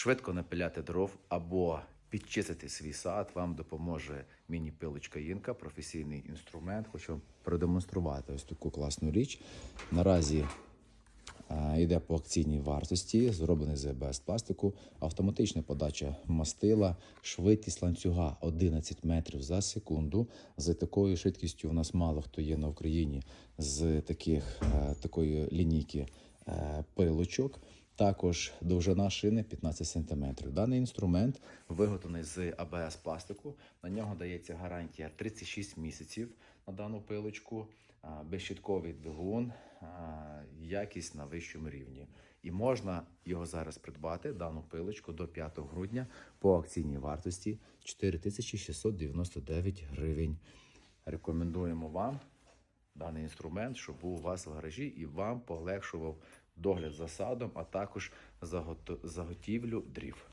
швидко напиляти дров або підчистити свій сад, вам допоможе міні-пилочка Інка, професійний інструмент. Хочу продемонструвати ось таку класну річ. Наразі е, йде по акційній вартості, зроблений з АБС пластику, автоматична подача мастила, швидкість ланцюга 11 метрів за секунду. З такою швидкістю у нас мало хто є на Україні з таких, е, такої лінійки е, пилочок. Також довжина шини 15 см. Даний інструмент виготовлений з АБС пластику. На нього дається гарантія 36 місяців на дану пилочку, а, безщітковий двигун, якість на вищому рівні. І можна його зараз придбати, дану пилочку до 5 грудня по акційній вартості 4699 гривень. Рекомендуємо вам даний інструмент, щоб був у вас в гаражі і вам полегшував догляд за садом, а також заготівлю дрів.